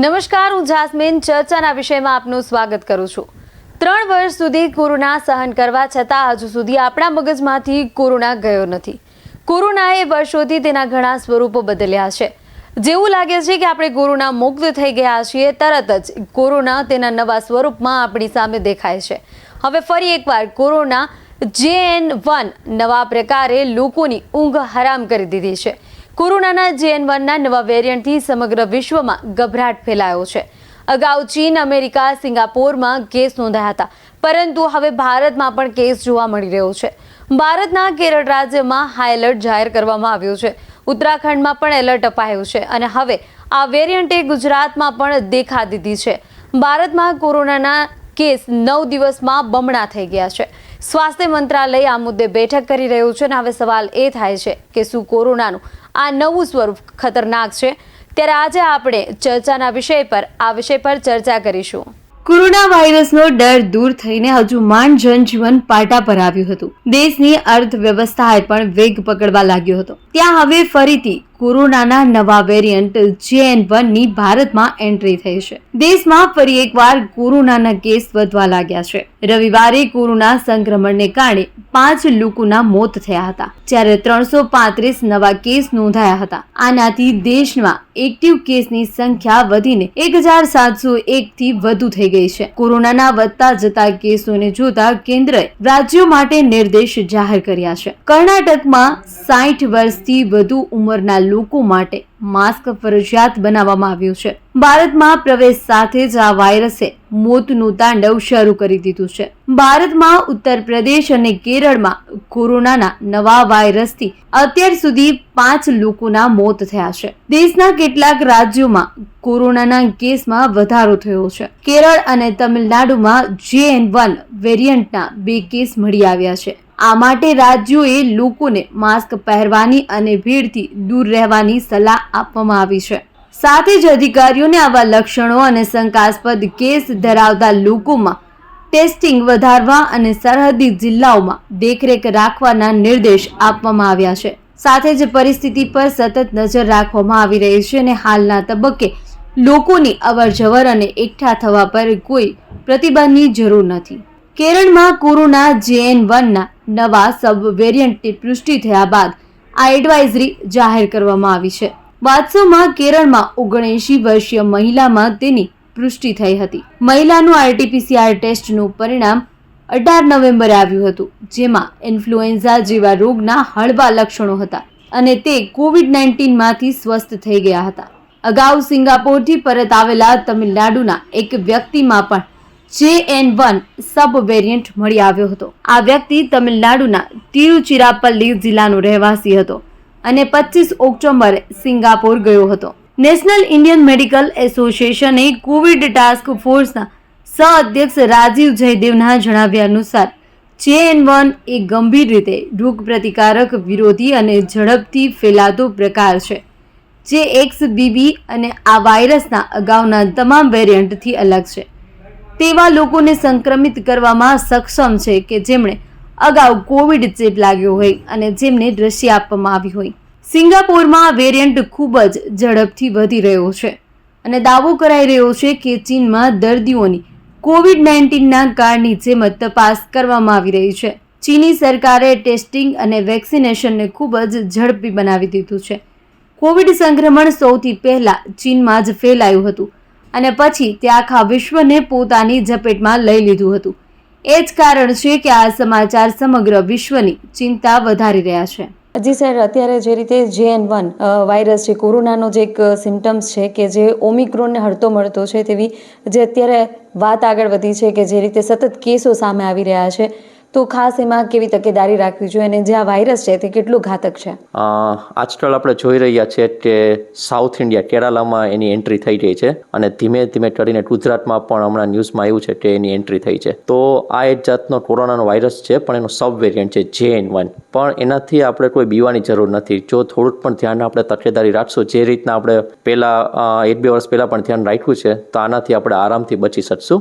નમસ્કાર, હું જાસ્મીન. ચર્ચાના વિષયમાં આપનું સ્વાગત કરું છું. ત્રણ વર્ષ સુધી કોરોના સહન કરવા છતાં હજુ સુધી આપણા મગજમાંથી કોરોના ગયો નથી. કોરોનાએ વર્ષોથી તેના ઘણા સ્વરૂપો બદલ્યા છે. જેવું લાગે છે કે આપણે કોરોના મુક્ત થઈ ગયા છીએ, તરત જ કોરોના તેના નવા સ્વરૂપમાં આપણી સામે દેખાય છે. હવે ફરી એકવાર કોરોના જે એન વન નવા પ્રકારે લોકોની ઊંઘ હરામ કરી દીધી છે. કોરોનાના જેએન વનના નવા વેરિયન્ટથી સમગ્ર વિશ્વમાં ગભરાટ ફેલાયો છે. અગાઉ ચીન, અમેરિકા, સિંગાપોરમાં કેસ નોંધાયા હતા. પરંતુ હવે ભારતમાં પણ કેસ જોવા મળી રહ્યો છે. ભારતના કેરળ રાજ્યમાં હાઈ એલર્ટ જાહેર કરવામાં આવ્યું છે. ઉત્તરાખંડમાં પણ એલર્ટ અપાયું છે અને હવે આ વેરિયન્ટે ગુજરાતમાં પણ દેખા દીધી છે. ભારતમાં કોરોનાના કેસ નવ દિવસમાં બમણા થઈ ગયા છે. સ્વાસ્થ્ય મંત્રાલય આ મુદ્દે બેઠક કરી રહ્યું છે અને હવે સવાલ એ થાય છે કે શું કોરોનાનું આ નવું સ્વરૂપ ખતરનાક છે. ત્યારે આજે આપણે ચર્ચાના વિષય પર આ વિષય પર ચર્ચા કરીશું. કોરોના વાયરસનો ડર દૂર થઈને હજુ માંડ જનજીવન પાટા પર આવ્યું હતું. દેશની અર્થવ્યવસ્થાએ પણ વેગ પકડવા લાગ્યો હતો. ત્યાં હવે ફરીથી કોરોનાના નવા વેરિયન્ટ જેએન વનની ભારતમાં એન્ટ્રી થઈ છે. દેશમાં ફરી એકવાર કોરોનાના કેસ વધવા લાગ્યા છે. રવિવારે કોરોના સંક્રમણને કારણે પાંચ લોકોના મોત થયા હતા. જ્યારે ત્રણસો પાંત્રીસ નવા કેસ નોંધાયા હતા. આનાથી દેશમાં એક્ટિવ કેસની સંખ્યા વધીને એક હજાર સાતસો એક થી વધુ થઈ ગઈ છે. કોરોનાના વધતા જતા કેસોને જોતા કેન્દ્રએ રાજ્યો માટે નિર્દેશ જાહેર કર્યા છે. કર્ણાટકમાં સાઠ વર્ષથી વધુ ઉંમરના લોકો માટે માસ્ક ફરજિયાત બનાવવામાં આવ્યું છે. ભારતમાં પ્રવેશ સાથે જ આ વાયરસે મોતનું તાંડવ શરૂ કરી દીધું છે. ભારતમાં ઉત્તર પ્રદેશ અને કેરળમાં કોરોનાના નવા વાયરસથી અત્યાર સુધી પાંચ લોકોના મોત થયા છે. દેશના કેટલાક રાજ્યોમાં કોરોનાના કેસમાં વધારો થયો છે. કેરળ અને તમિલનાડુમાં જે એન વન વેરિયન્ટના બે કેસ મળી આવ્યા છે. આ માટે રાજ્યોએ લોકોને માસ્ક પહેરવાની અને ભીડથી દૂર રહેવાની સલાહ આપવામાં આવી છે. સાથે જ અધિકારીઓને આવા લક્ષણો અને શંકાસ્પદ કેસ ધરાવતા લોકોમાં ટેસ્ટિંગ વધારવા અને સરહદી જિલ્લાઓમાં દેખરેખ રાખવાના નિર્દેશ આપવામાં આવ્યા છે. સાથે જ પરિસ્થિતિ પર સતત નજર રાખવામાં આવી રહી છે અને હાલના તબક્કે લોકોની અવરજવર અને એકઠા થવા પર કોઈ પ્રતિબંધની જરૂર નથી. કેરળમાં કોરોના જેએન વનના નવા સબ વેરિયન્ટની પુષ્ટિ થયા બાદ આ એડવાઇઝરી જાહેર કરવામાં આવી છે. વાસ્તવમાં કેરળમાં ઓગણએંશી વર્ષીય મહિલામાં તેની પુષ્ટિ થઈ હતી. મહિલાનું આરટીપીસીઆર ટેસ્ટનું પરિણામ અઢાર નવેમ્બરે આવ્યું હતું, જેમાં ઇન્ફ્લુએન્ઝા જેવા રોગના હળવા લક્ષણો હતા અને તે કોવિડ નાઇન્ટીનમાંથી સ્વસ્થ થઈ ગયા હતા. અગાઉ સિંગાપોરથી પરત આવેલા તમિલનાડુના એક વ્યક્તિમાં પણ જે એન વન સબ વેરિયન્ટ મળી આવ્યો હતો. આ વ્યક્તિ તમિલનાડુના તિરુચિરાપલ્લી જિલ્લાનો રહેવાસી હતો અને પચીસ ઓક્ટોબરે સિંગાપોર ગયો હતો. નેશનલ ઇન્ડિયન મેડિકલ એસોસિએશને કોવિડ ટાસ્ક ફોર્સના સહઅધ્યક્ષ રાજીવ જયદેવના જણાવ્યા અનુસાર જે એન વન એ ગંભીર રીતે રોગ પ્રતિકારક વિરોધી અને ઝડપથી ફેલાતો પ્રકાર છે. જે એક્સ બીબી અને આ વાયરસના અગાઉના તમામ વેરિયન્ટથી અલગ છે. તેવા લોકોને સંક્રમિત કરવામાં સક્ષમ છે કે જેમણે અગાઉ કોવિડ ચેપ લાગ્યો હોય અને જેમને રસી આપવામાં આવી હોય. સિંગાપોરમાં વેરિયન્ટ ખૂબ જ ઝડપથી વધી રહ્યો છે અને દાવો કરાઈ રહ્યો છે કે ચીનમાં દર્દીઓની કોવિડ નાઇન્ટીનના કારણની જેમ જ તપાસ કરવામાં આવી રહી છે. ચીની સરકારે ટેસ્ટિંગ અને વેક્સિનેશનને ખૂબ જ ઝડપી બનાવી દીધું છે. કોવિડ સંક્રમણ સૌથી પહેલાં ચીનમાં જ ફેલાયું હતું. અને પછી તે આખા વિશ્વને પોતાની ઝપેટમાં લઈ લીધું હતું. એ જ કારણ છે કે આ સમાચાર સમગ્ર વિશ્વની ચિંતા વધારી રહ્યા છે. જી સર, અત્યારે જે રીતે જે એન વન વાયરસ છે, કોરોનાનો જે એક સિમ્ટમ્સ છે કે જે ઓમિક્રોનને હળતો મળતો છે તેવી જે અત્યારે વાત આગળ વધી છે કે જે રીતે સતત કેસો સામે આવી રહ્યા છે તો ખાસ એમાં કેવી તકેદારી રાખવી જોઈએ અને જે આ વાયરસ છે તે કેટલું ઘાતક છે? આજકાલ આપણે જોઈ રહ્યા છીએ કે સાઉથ ઇન્ડિયા કેરાલામાં એની એન્ટ્રી થઈ રહી છે અને ધીમે ધીમે ચડીને ગુજરાતમાં પણ હમણાં ન્યૂઝમાં આવ્યું છે કે એની એન્ટ્રી થઈ છે. તો આ એક જાતનો કોરોનાનો વાયરસ છે, પણ એનો સબ વેરિયન્ટ છે જે એન વન પણ એનાથી આપણે કોઈ બીવાની જરૂર નથી. જો થોડુંક પણ ધ્યાન આપણે તકેદારી રાખશું, જે રીતના આપણે પહેલાં એક બે વર્ષ પહેલાં પણ ધ્યાન રાખ્યું છે, તો આનાથી આપણે આરામથી બચી શકશું.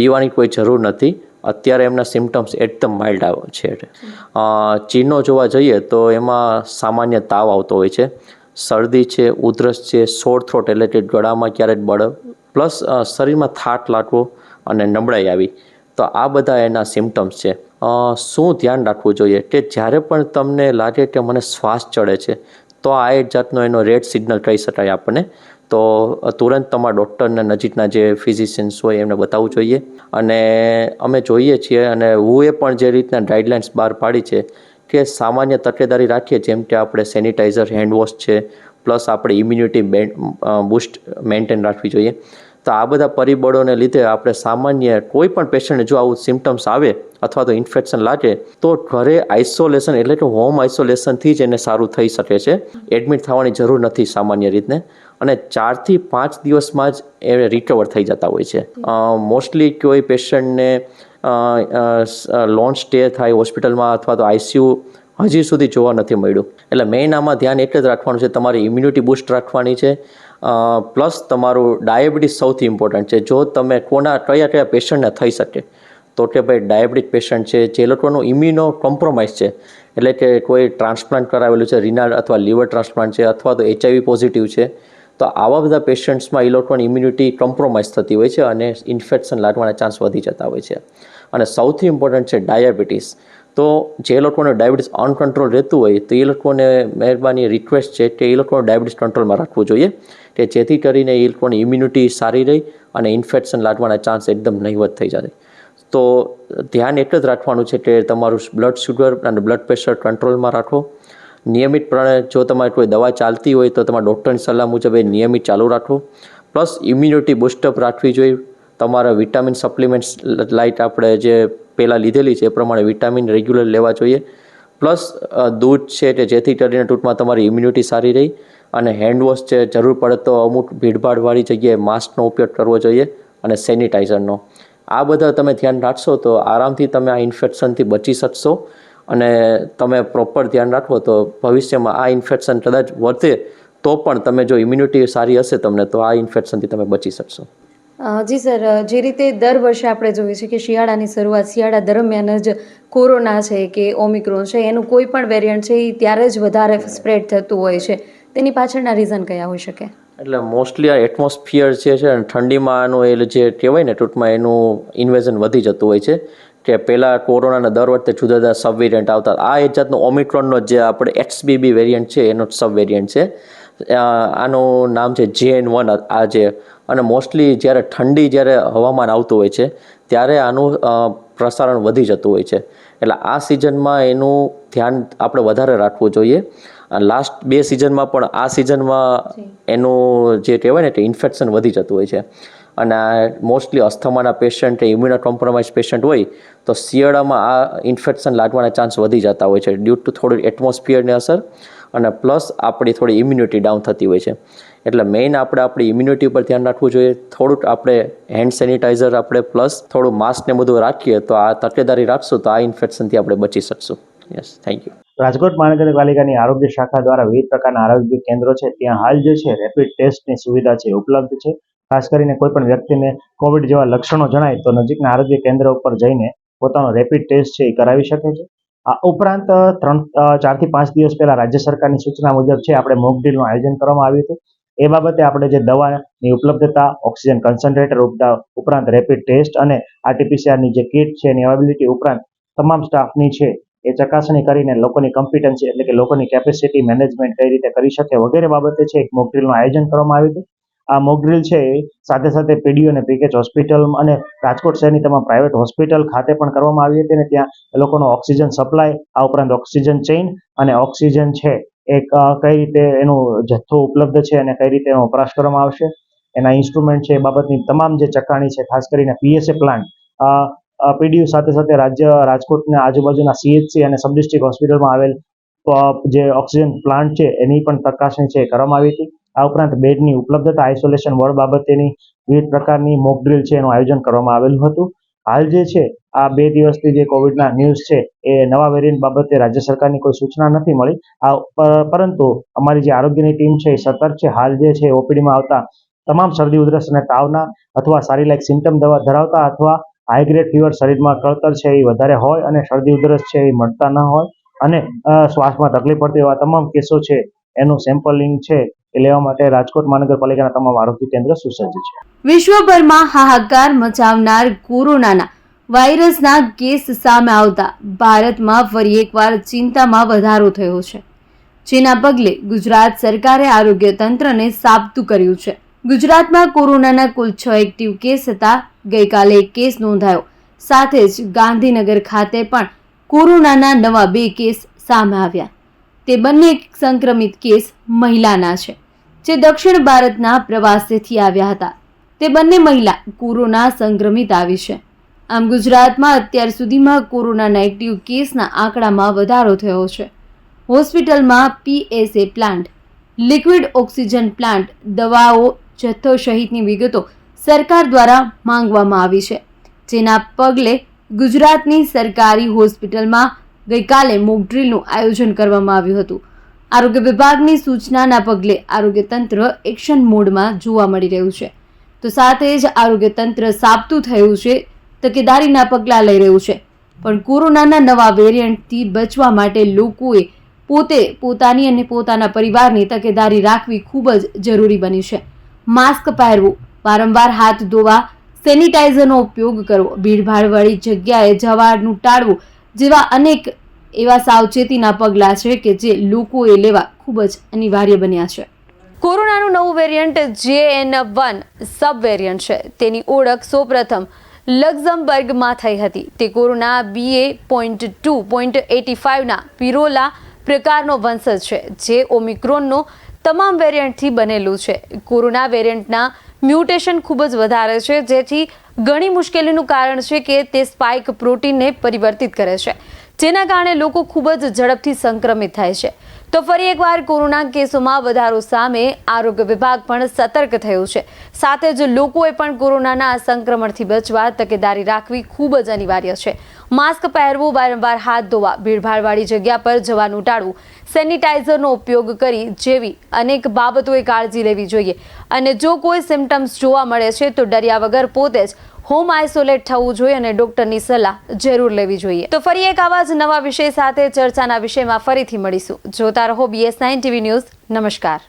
બીવાની કોઈ જરૂર નથી. અત્યારે એમના સિમ્ટમ્સ એકદમ માઇલ્ડ આવે, છે ચીનો જોવા જઈએ તો એમાં સામાન્ય તાવ આવતો હોય છે. શરદી છે, ઉધરસ છે સોર થ્રોટ એટલે કે ગળામાં ક્યારેક બળ, પ્લસ શરીરમાં થાટ લાગવો અને નબળાઈ આવી. તો આ બધા એના સિમ્ટમ્સ છે. શું ધ્યાન રાખવું જોઈએ? કે જ્યારે પણ તમને લાગે કે મને શ્વાસ ચડે છે, તો આ એક જાતનો એનો રેડ સિગ્નલ કહી શકાય આપણને. તો તુરંત તમારા ડૉક્ટરને નજીકના જે ફિઝિશિયન્સ હોય એમને બતાવવું જોઈએ. અને અમે જોઈએ છીએ અને હું એ પણ જે રીતના ગાઈડલાઇન્સ બહાર પાડી છે કે સામાન્ય તકેદારી રાખીએ, જેમ કે આપણે સેનિટાઈઝર હેન્ડવોશ છે, પ્લસ આપણે ઇમ્યુનિટી બૂસ્ટ મેન્ટેન રાખવી જોઈએ. તો આ બધા પરિબળોને લીધે આપણે સામાન્ય કોઈ પણ પેશન્ટને જો આવું સિમ્ટમ્સ આવે અથવા તો ઇન્ફેક્શન લાગે, તો ઘરે આઇસોલેશન એટલે કે હોમ આઇસોલેશનથી જ એને સારું થઈ શકે છે. એડમિટ થવાની જરૂર નથી સામાન્ય રીતને. અને ચારથી પાંચ દિવસમાં જ એ રિકવર થઈ જતા હોય છે. મોસ્ટલી કોઈ પેશન્ટને લોન સ્ટે થાય હોસ્પિટલમાં અથવા તો આઈસીયુ હજી સુધી જોવા નથી મળ્યું. એટલે મેઇન આમાં ધ્યાન એટલે જ રાખવાનું છે તમારી ઇમ્યુનિટી બૂસ્ટ રાખવાની છે. પ્લસ તમારું ડાયાબિટીસ સૌથી ઇમ્પોર્ટન્ટ છે. જો તમે કોના કયા કયા પેશન્ટને થઈ શકે તો કે ભાઈ ડાયાબિટીક પેશન્ટ છે જે લોકોનું ઇમ્યુનો કોમ્પ્રોમાઇઝ છે એટલે કે કોઈ ટ્રાન્સપ્લાન્ટ કરાવેલું છે રિનાલ અથવા લીવર ટ્રાન્સપ્લાન્ટ છે અથવા તો એચઆઈવી પોઝિટિવ છે તો આવા બધા પેશન્ટ્સમાં એ લોકોની ઇમ્યુનિટી કોમ્પ્રોમાઇઝ થતી હોય છે અને ઇન્ફેક્શન લાગવાના ચાન્સ વધી જતા હોય છે. અને સૌથી ઇમ્પોર્ટન્ટ છે ડાયાબિટીસ તો જે લોકોને ડાયાબિટીસ અનકન્ટ્રોલ રહેતું હોય, તો એ લોકોને મહેરબાની રિક્વેસ્ટ છે કે એ લોકોને ડાયાબિટીસ કંટ્રોલમાં રાખવું જોઈએ, કે જેથી કરીને એ લોકોની ઇમ્યુનિટી સારી રહી અને ઇન્ફેક્શન લાગવાના ચાન્સ એકદમ નહીવત થઈ જાય. તો ધ્યાન એક જ રાખવાનું છે કે તમારું બ્લડ શુગર અને બ્લડ પ્રેશર કંટ્રોલમાં રાખો. નિયમિતપણે જો તમારે કોઈ દવા ચાલતી હોય તો તમારા ડૉક્ટરની સલાહ મુજબ એ નિયમિત ચાલુ રાખો પ્લસ ઇમ્યુનિટી બુસ્ટઅપ રાખવી જોઈએ. તમારા વિટામિન સપ્લિમેન્ટ્સ લાઇટ આપણે જે પહેલાં લીધેલી છે એ પ્રમાણે વિટામિન રેગ્યુલર લેવા જોઈએ. પ્લસ દૂધ છે કે જેથી કરીને ટૂંકમાં તમારી ઇમ્યુનિટી સારી રહી અને હેન્ડવોશ છે જરૂર પડે તો અમુક ભીડભાડવાળી જગ્યાએ માસ્કનો ઉપયોગ કરવો જોઈએ અને સેનિટાઈઝરનો આ બધા તમે ધ્યાન રાખશો તો આરામથી તમે આ ઇન્ફેક્શનથી બચી શકશો. અને તમે પ્રોપર ધ્યાન રાખો તો ભવિષ્યમાં આ ઇન્ફેક્શન કદાચ વધે તો પણ તમે જો ઇમ્યુનિટી સારી હશે તમને તો આ ઇન્ફેક્શનથી તમે બચી શકશો. જી સર જે રીતે દર વર્ષે આપણે જોઈએ છે કે શિયાળાની શરૂઆત શિયાળા દરમિયાન જ કોરોના છે કે ઓમિક્રોન છે એનું કોઈ પણ વેરિયન્ટ છે એ ત્યારે જ વધારે સ્પ્રેડ થતું હોય છે. તેની પાછળના રીઝન કયા હોઈ શકે? એટલે મોસ્ટલી આ એટમોસ્ફિયર જે છે ઠંડીમાં આનું એ જે કહેવાય ને ટૂંકમાં એનું ઇન્વેઝન વધી જતું હોય છે. કે પહેલાં કોરોનાના દર વખતે જુદા જુદા સબ વેરિયન્ટ આવતા. આ એક જાતનો ઓમિક્રોનનો જે આપણે એક્સબીબી વેરિયન્ટ છે એનો સબ વેરિયન્ટ છે. આનું નામ છે જેએન વન આ જે અને મોસ્ટલી જ્યારે ઠંડી જ્યારે હવામાન આવતું હોય છે ત્યારે આનું પ્રસારણ વધી જતું હોય છે. એટલે આ સિઝનમાં એનું ધ્યાન આપણે વધારે રાખવું જોઈએ. લાસ્ટ બે સિઝનમાં પણ આ સિઝનમાં એનું જે કહેવાય ને કે ઇન્ફેક્શન વધી જતું હોય છે. અને મોસ્ટલી અસ્થમાના પેશન્ટ એ ઇમ્યુનો કોમ્પ્રોમાઇઝ પેશન્ટ હોય, તો શિયાળામાં આ ઇન્ફેક્શન લાગવાના ચાન્સ વધી જતા હોય છે ડ્યુ ટુ થોડી એટમોસ્ફિયરની અસર અને પ્લસ આપણી થોડી ઇમ્યુનિટી ડાઉન થતી હોય છે. એટલે મેઇન આપણે આપણી ઇમ્યુનિટી પર ધ્યાન રાખવું જોઈએ. થોડુંક આપણે હેન્ડ સેનિટાઈઝર આપણે પ્લસ થોડું માસ્ક ને બધું રાખીએ તો આ તકેદારી રાખશું તો આ ઇન્ફેક્શનથી આપણે બચી શકશું. યસ થેન્ક યુ રાજકોટ મહાનગરપાલિકાની આરોગ્ય શાખા દ્વારા વિવિધ પ્રકારના આરોગ્ય કેન્દ્રો છે. ત્યાં હાલ જે છે રેપિડ ટેસ્ટની સુવિધા છે, ઉપલબ્ધ છે. ખાસ કરીને કોઈ પણ વ્યક્તિને કોવિડ જેવા લક્ષણો જણાય તો નજીકના આરોગ્ય કેન્દ્ર ઉપર જઈને પોતાનો રેપિડ ટેસ્ટ છે એ કરાવી શકે છે. આ ઉપરાંત ત્રણ ચારથી પાંચ દિવસ પહેલા રાજ્ય સરકારની સૂચના મુજબ છે આપણે મોક ડ્રીલનું આયોજન કરવામાં આવ્યું હતું. એ બાબતે આપણે જે દવાની ઉપલબ્ધતા, ઓક્સિજન કન્સન્ટ્રેટર ઉપરાંત રેપિડ ટેસ્ટ અને આરટીપીસીઆરની જે કિટ છે એની અવેબિલિટી ઉપરાંત તમામ સ્ટાફની છે એ ચકાસણી કરીને લોકોની કોમ્પિટન્સી એટલે કે લોકોની કેપેસિટી મેનેજમેન્ટ કઈ રીતે કરી શકે વગેરે બાબતે છે એક મોક ડ્રીલનું આયોજન કરવામાં આવ્યું હતું. આ મોક છે એ સાથે સાથે પીડીઓ અને પીકેચ હોસ્પિટલ અને રાજકોટ શહેરની તમામ પ્રાઇવેટ હોસ્પિટલ ખાતે પણ કરવામાં આવી હતી અને ત્યાં એ લોકોનો ઓક્સિજન સપ્લાય આ ઉપરાંત ઓક્સિજન ચેઇન અને ઓક્સિજન છે એક કઈ રીતે એનો જથ્થો ઉપલબ્ધ છે અને કઈ રીતે એનો વપરાશ કરવામાં આવશે. એના ઇન્સ્ટ્રુમેન્ટ છે એ બાબતની તમામ જે ચકાણી છે, ખાસ કરીને પીએસએ પ્લાન્ટ પીડીયુ સાથે સાથે રાજ્ય, રાજકોટના આજુબાજુના સીએચસી અને સબ ડિસ્ટ્રિક્ટ હોસ્પિટલમાં આવેલ જે ઓક્સિજન પ્લાન્ટ છે એની પણ ચકાસણી છે એ કરવામાં આવી હતી. આ ઉપરાંત બેડની ઉપલબ્ધતા આઇસોલેશન વોર્ડ બાબતેની વિવિધ પ્રકારની મોક છે, એનું આયોજન કરવામાં આવેલું હતું. હાલ જે છે, આ બે દિવસથી જે કોવિડના ન્યૂઝ છે, એ નવા વેરિયન્ટ બાબતે રાજ્ય સરકારની કોઈ સૂચના નથી મળી. આ પરંતુ અમારી જે આરોગ્યની ટીમ છે, એ સતર્ક છે. હાલ જે છે ઓપીડીમાં આવતા તમામ શરદી, ઉધરસ અને તાવના અથવા સારી લાયક સિમ્ટમ દવા ધરાવતા અથવા હાઈ ગ્રેડ ફીવર શરીરમાં કળતર છે, એ વધારે હોય અને શરદી, ઉધરસ છે, એ મળતા ન હોય. અને શ્વાસમાં તકલીફ પડતી એવા તમામ કેસો છે, એનું સેમ્પલિંગ છે લેવા માટે રાજકોટ મહાનગરપાલિકાના તમામ આરોગ્ય કેન્દ્ર સુસજ્જ છે. વિશ્વભરમાં હાહાકાર મચાવનાર કોરોનાના વાયરસના કેસ સામે આવતા ભારતમાં ફરી એકવાર ચિંતામાં વધારો થયો છે. જેના પગલે ગુજરાત સરકારે આરોગ્ય તંત્રને સાબતું કર્યું છે. ગુજરાતમાં કોરોનાના કુલ છ એક્ટિવ કેસ હતા. ગઈકાલે એક કેસ નોંધાયો. સાથે જ ગાંધીનગર ખાતે પણ કોરોનાના નવા બે કેસ સામે આવ્યા. તે બંને સંક્રમિત કેસ મહિલાના છે. જે દક્ષિણ ભારતના પ્રવાસેથી આવ્યા હતા. તે બંને મહિલા કોરોના સંક્રમિત આવી છે. આમ ગુજરાતમાં અત્યાર સુધીમાં કોરોના નેગેટિવ કેસના આંકડામાં વધારો થયો છે. હોસ્પિટલમાં PSA plant, liquid oxygen plant, દવાઓ, જથ્થો સહિતની વિગતો સરકાર દ્વારા માંગવામાં આવી છે. જેના પગલે ગુજરાતની સરકારી હોસ્પિટલમાં ગઈકાલે મોક ડ્રીલનું આયોજન કરવામાં આવ્યું હતું. આરોગ્ય વિભાગની સૂચનાના પગલે આરોગ્ય તંત્ર એક્શન મોડમાં જોવા મળી રહ્યું છે. તો સાથે જ આરોગ્ય તંત્ર સાબતું થયું છે, તકેદારીના પગલાં લઈ રહ્યું છે. પણ કોરોનાના નવા વેરિયન્ટથી બચવા માટે લોકોએ પોતે પોતાની અને પોતાના પરિવારની તકેદારી રાખવી ખૂબ જ જરૂરી બની છે. માસ્ક પહેરવું, વારંવાર હાથ ધોવા સેનિટાઈઝરનો ઉપયોગ કરવો ભીડભાડવાળી જગ્યાએ જવાનું ટાળવું જેવા અનેક એવા સાવચેતીના પગલાં છે કે જે લોકોએ લેવા ખૂબ જ અનિવાર્ય બન્યા છે. કોરોનાનું નવું વેરિયન્ટ જે એન વન સબ વેરિયન્ટ છે. તેની ઓળખ સૌપ્રથમ લક્ઝમબર્ગમાં થઈ હતી. તે corona BA point two, point eighty ફાઇવના Pirola પ્રકારનો વંશજ છે, જે ઓમિક્રોનનો તમામ વેરિયન્ટથી બનેલું છે. કોરોના વેરિયન્ટના મ્યુટેશન ખૂબ જ વધારે છે, જેથી ઘણી મુશ્કેલીનું કારણ છે કે તે સ્પાઇક પ્રોટીનને પરિવર્તિત કરે છે. જેના કારણે લોકો ખૂબ જ ઝડપથી સંક્રમિત થાય છે. તો ફરી એકવાર કોરોના કેસોમાં વધારો સામે આરોગ્ય વિભાગ પણ સતર્ક થયું છે. સાથે જ લોકોએ પણ કોરોનાના સંક્રમણથી બચવા તકેદારી રાખવી ખૂબ જ અનિવાર્ય છે. માસ્ક પહેરવું, વારંવાર હાથ ધોવા, ભીડભાડવાળી જગ્યા પર જવાનું ટાળવું સેનિટાઈઝરનો ઉપયોગ કરી જેવી અનેક બાબતોએ કાળજી લેવી જોઈએ. અને જો કોઈ સિમ્ટમ્સ જોવા મળે છે, તો ડર્યા વગર પોતે જ હોમ આઇસોલેટ થવું જોઈએ અને ડોક્ટરની સલાહ જરૂર લેવી જોઈએ. તો ફરી એક આવા જ નવા વિષય સાથે ચર્ચાના વિષયમાં ફરીથી મળીશું. જોતા રહો બીએસ નાઇન ટીવી ન્યૂઝ નમસ્કાર.